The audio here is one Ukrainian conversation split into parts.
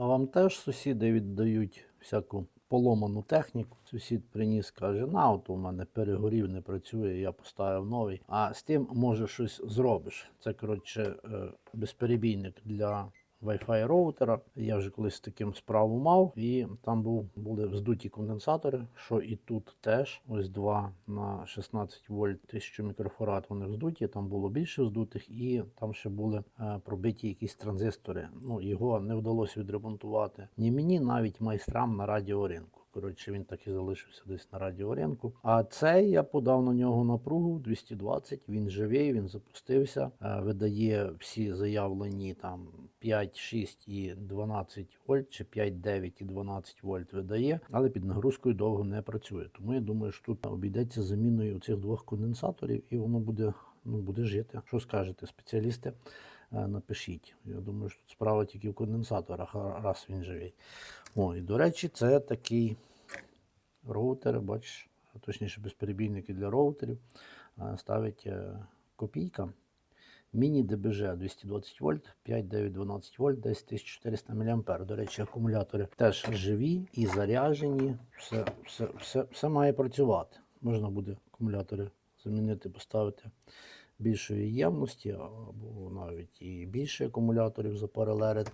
А вам теж сусіди віддають всяку поломану техніку. Сусід приніс, каже, на от у мене перегорів, не працює, я поставив новий. А з тим може щось зробиш. Це коротше е, безперебійник для. Wi-Fi роутера. Я вже колись таким справу мав, і там був, були вздуті конденсатори, що і тут теж. Ось два на 16 вольт 1000 мікрофарад вони вздуті, там було більше вздутих, і там ще були е, пробиті якісь транзистори. Ну, його не вдалося відремонтувати ні мені, навіть майстрам на радіоринку. Коротше, він так і залишився десь на радіоринку. А цей я подав на нього напругу 220, він живий, він запустився, е, видає всі заявлені там 5, 6 і 12 вольт, чи 5, 9 і 12 вольт видає, але під нагрузкою довго не працює. Тому я думаю, що тут обійдеться заміною цих двох конденсаторів, і воно буде, ну, буде жити. Що скажете, спеціалісти? Е, Напишіть. Я думаю, що тут справа тільки в конденсаторах, раз він живий. О, і до речі, це такий роутер, бачиш, точніше безперебійники для роутерів. Ставить е, копійка. Міні ДБЖ 220 вольт, 5, 9, 12 вольт, десь 1400 мА. До речі, акумулятори теж живі і заряджені. Все, все, все, все має працювати. Можна буде акумулятори замінити, поставити більшої ємності, або навіть і більше акумуляторів запаралелити,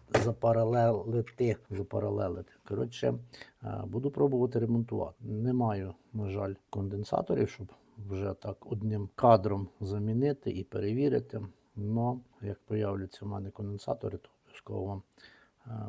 запаралелити. Коротше, е, буду пробувати ремонтувати. Не маю, на жаль, конденсаторів, щоб вже так одним кадром замінити і перевірити. Но як появляться в мене конденсатори, то обов'язково вам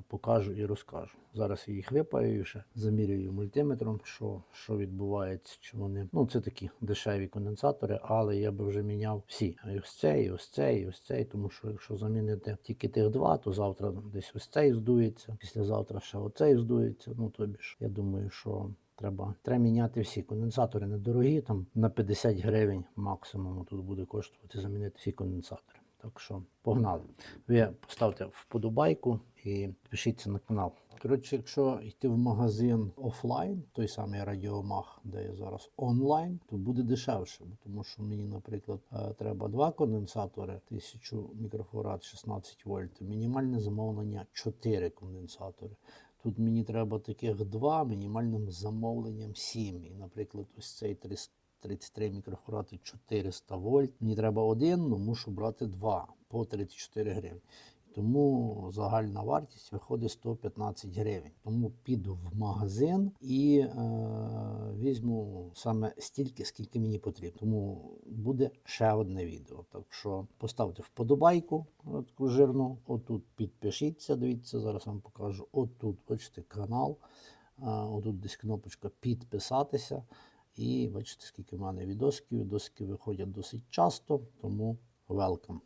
покажу і розкажу. Зараз я їх випаю ще, замірюю мультиметром, що, що відбувається, чи вони. Ну, це такі дешеві конденсатори, але я би вже міняв всі. І ось цей, і ось цей, і ось цей, тому що якщо замінити тільки тих два, то завтра десь ось цей здується, післязавтра ще оцей здується. Ну тобі ж, я думаю, що. Треба, треба міняти всі. Конденсатори недорогі, там на 50 гривень максимум тут буде коштувати замінити всі конденсатори. Так що погнали. Ви поставте вподобайку і підпишіться на канал. Коротше, якщо йти в магазин офлайн, той самий радіомаг, де я зараз онлайн, то буде дешевше, тому що мені, наприклад, е, треба два конденсатори, 1000 мікрофарад, 16 вольт. Мінімальне замовлення 4 конденсатори. Тут мені треба таких два, мінімальним замовленням 7. І, наприклад, ось цей 33 мікрофарати 400 вольт. Мені треба один, але мушу брати два по 34 гривні. Тому загальна вартість виходить 115 гривень. Тому піду в магазин і е, візьму саме стільки, скільки мені потрібно. Тому буде ще одне відео. Так що поставте вподобайку таку жирну. Отут підпишіться. Дивіться, зараз вам покажу. Отут, бачите, канал. Е, отут десь кнопочка підписатися. І бачите, скільки в мене відосків. Відоски виходять досить часто, тому welcome.